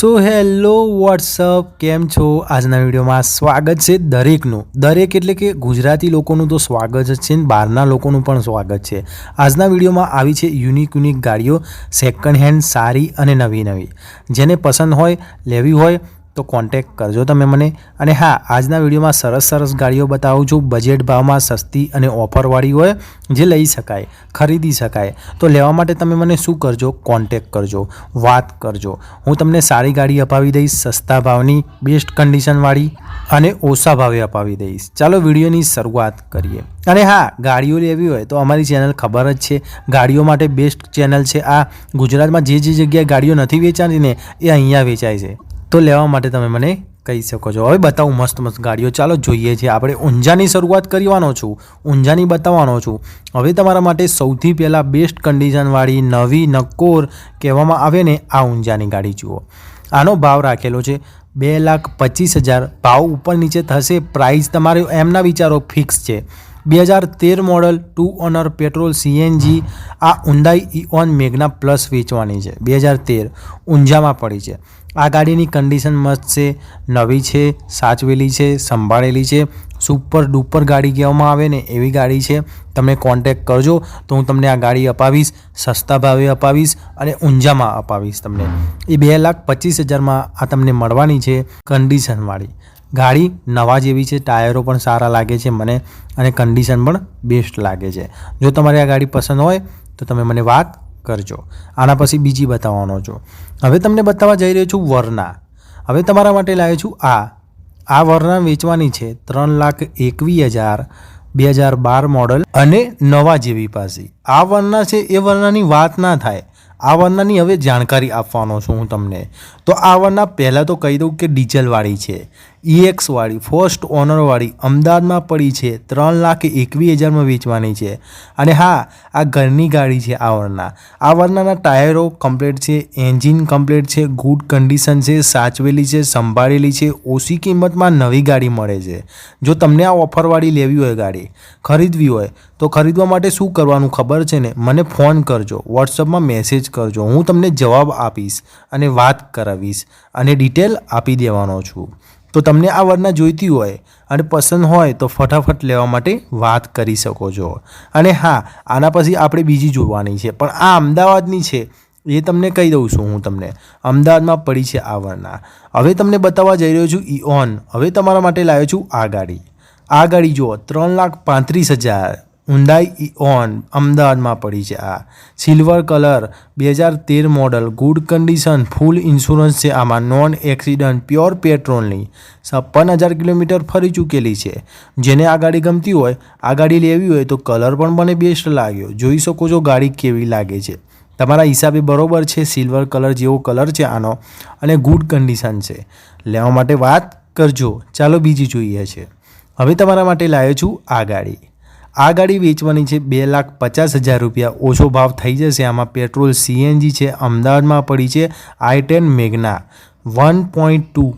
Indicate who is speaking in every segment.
Speaker 1: So hello WhatsApp કેમ છો? આજના વિડીયોમાં સ્વાગત છે દરેકનું. દરેક એટલે કે ગુજરાતી લોકોનું તો સ્વાગત જ છે ને બહારના લોકોનું પણ સ્વાગત છે. આજના વિડીયોમાં આવી છે યુનિક યુનિક ગાડીઓ સેકન્ડ હેન્ડ સારી અને નવી નવી જેને પસંદ હોય, લેવી હોય તો કોન્ટેક કરજો તમે મને. અને હા, આજના વિડીયોમાં સરસ સરસ ગાડીઓ બતાવું છું. બજેટ ભાવમાં સસ્તી અને ઓફરવાળી હોય, જે લઈ શકાય, ખરીદી શકાય. તો લેવા માટે તમે મને શું કરજો? કોન્ટેક કરજો, વાત કરજો. હું તમને સારી ગાડી અપાવી દઈશ, સસ્તા ભાવની બેસ્ટ કન્ડિશનવાળી અને ઓછા ભાવે અપાવી દઈશ. ચાલો વિડીયોની શરૂઆત કરીએ. અને હા, ગાડીઓ લેવી હોય તો અમારી ચેનલ ખબર જ છે. ગાડીઓ માટે બેસ્ટ ચેનલ છે. આ ગુજરાતમાં જે જે જગ્યાએ ગાડીઓ નથી વેચાતી ને, એ અહીંયા વેચાય છે. તો લેવા માટે તમે મને કહી શકો છો. હવે બતાવું મસ્ત મસ્ત ગાડીઓ. ચાલો જોઈએ છીએ આપણે ઊંઝાની શરૂઆત કરવાનો છું. ઊંઝાની બતાવવાનો છું. હવે તમારા માટે સૌથી પહેલાં બેસ્ટ કન્ડિશનવાળી નવી નકોર કહેવામાં આવે ને, આ ઊંઝાની ગાડી જુઓ. આનો ભાવ રાખેલો છે બે લાખ પચીસ હજાર. ભાવ ઉપર નીચે થશે. પ્રાઇસ તમારે એમના વિચારો ફિક્સ છે. બે હજાર તેર model two owner petrol CNG આ ઉંદાઈ ઇઓન મેઘના પ્લસ વેચવાની છે. બે હજાર તેર ઊંઝામાં પડી છે. આ ગાડીની કન્ડિશન મસ્ત છે. નવી છે, સાચવેલી છે, સંભાળેલી છે. સુપર ડુપર ગાડી કહેવામાં આવે ને એવી ગાડી છે. તમે કોન્ટેક કરજો તો હું તમને આ ગાડી અપાવીશ, સસ્તા ભાવે અપાવીશ અને ઊંઝામાં અપાવીશ તમને. એ બે લાખ પચીસ હજારમાં આ તમને મળવાની છે કન્ડિશનવાળી ગાડી નવા જેવી છે, ટાયરો પણ સારા લાગે છે મને અને કન્ડિશન પણ બેસ્ટ લાગે છે. જો તમારે આ ગાડી પસંદ હોય તો તમે મને વાત કરજો. આના પછી બીજી બતાવવાનો છું. હવે તમને બતાવવા જઈ રહ્યો છું વરના. હવે તમારા માટે લાવ્યો છું આ. આ વરના વેચવાની છે ત્રણ લાખ એકવીસ હજાર, બે હજાર બાર મોડલ અને નવા જેવી પાસે. આ વરના છે, એ વરનાની વાત ના થાય. આ વરનાની હવે જાણકારી આપવાનો છું હું તમને. તો આ વરના પહેલાં તો કહી દઉં કે ડીઝલવાળી છે. ઈએક્સવાળી ફર્સ્ટ ઓનરવાળી અમદાવાદમાં પડી છે, ત્રણ લાખ એકવીસ હજારમાં વેચવાની છે. અને હા, આ ઘરની ગાડી છે આ વરના આ વરનાના ટાયરો કમ્પ્લેટ છે એન્જિન કમ્પ્લેટ છે ગુડ કન્ડિશન છે, સાચવેલી છે, સંભાળેલી છે, ઓછી કિંમતમાં નવી ગાડી મળે છે. જો તમને આ ઓફરવાળી લેવી હોય ગાડી, ખરીદવી હોય, તો ખરીદવા માટે શું કરવાનું ખબર છે ને? મને ફોન કરજો વોટ્સઅપમાં મેસેજ કરજો, હું તમને જવાબ આપીશ અને વાત કરાવીશ અને ડિટેલ આપી દેવાનો છું. તો તમને આ વરના જોઈતી હોય અને પસંદ હોય તો ફટાફટ લેવા માટે વાત કરી શકો છો. અને હા, આના પછી આપણે બીજી જોવાની છે. પણ આ અમદાવાદની છે, એ તમને કહી દઉં છું હું તમને. અમદાવાદમાં પડી છે આ વરના હવે તમને બતાવવા જઈ રહ્યો છું ઇઓન હવે તમારા માટે લાવ્યો છું આ ગાડી. આ ગાડી જુઓ, ત્રણ લાખ પાંત્રીસ હજાર. ઊંડાઈ ઓન અમદાવાદમાં પડી છે આ. સિલ્વર કલર બે હજાર તેર model good condition full insurance છે આમાં નોન એક્સિડન્ટ પ્યોર પેટ્રોલની છપ્પન હજાર કિલોમીટર ફરી ચૂકેલી છે. જેને આ ગાડી ગમતી હોય, આ ગાડી લેવી હોય તો કલર પણ મને બેસ્ટ લાગ્યો. જોઈ શકો છો ગાડી કેવી લાગે છે. તમારા હિસાબે બરોબર છે સિલ્વર કલર જેવો કલર છે આનો અને ગુડ કન્ડિશન છે. લેવા માટે વાત કરજો. ચાલો બીજી જોઈએ છે. હવે તમારા માટે લાવ્યો છું આ ગાડી. આ ગાડી વેચવાની છે બે લાખ પચાસ હજાર રૂપિયા. ઓછો ભાવ થઈ જશે. આમાં પેટ્રોલ સીએનજી છે, અમદાવાદમાં પડી છે, i ten Magna one point two.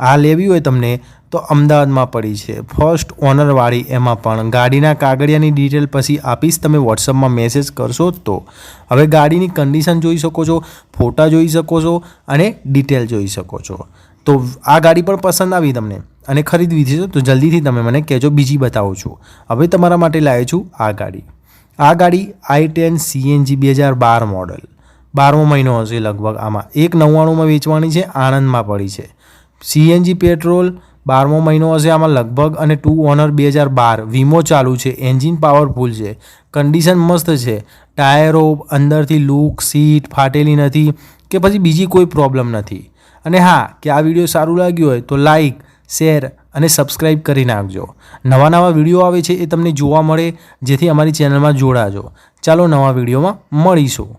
Speaker 1: આ લેવી હોય તમને તો અમદાવાદમાં પડી છે. ફર્સ્ટ ઓનરવાળી એમાં પણ. ગાડીના કાગળિયાની ડિટેલ પછી આપીશ. તમે વોટ્સઅપમાં મેસેજ કરશો તો. હવે ગાડીની કન્ડિશન જોઈ શકો છો, ફોટા જોઈ શકો છો અને ડિટેલ જોઈ શકો છો. તો આ ગાડી પણ પસંદ આવી તમને. અને ખરીદવી છે, તો જલ્દીથી તમે મને કહેજો, બીજી બતાવું છું. હવે તમારા માટે લાવ્યો છું આ ગાડી. આ ગાડી આઈ ટેન સીએનજી બે હજાર બાર મોડલ. બારમો મહિનો હશે લગભગ આમાં. એક નવ્વાણુંમાં વેચવાની છે, આણંદમાં પડી છે. સીએનજી પેટ્રોલ બારમો મહિનો હશે આમાં લગભગ અને ટુ ઓનર બે હજાર બાર. વીમો ચાલુ છે, એન્જિન પાવરફુલ છે, કન્ડિશન મસ્ત છે. ટાયરો અંદરથી લૂક, સીટ ફાટેલી નથી કે પછી બીજી કોઈ પ્રોબ્લેમ નથી. અને હા, કે આ વીડિયો સારું લાગ્યું હોય તો લાઈક શેર અને સબસ્ક્રાઈબ કરી નાખજો. નવા નવા વીડિયો આવે છે એ તમને જોવા મળે, જેથી અમારી ચેનલમાં જોડાજો. ચાલો નવા વિડીયોમાં મળીશું.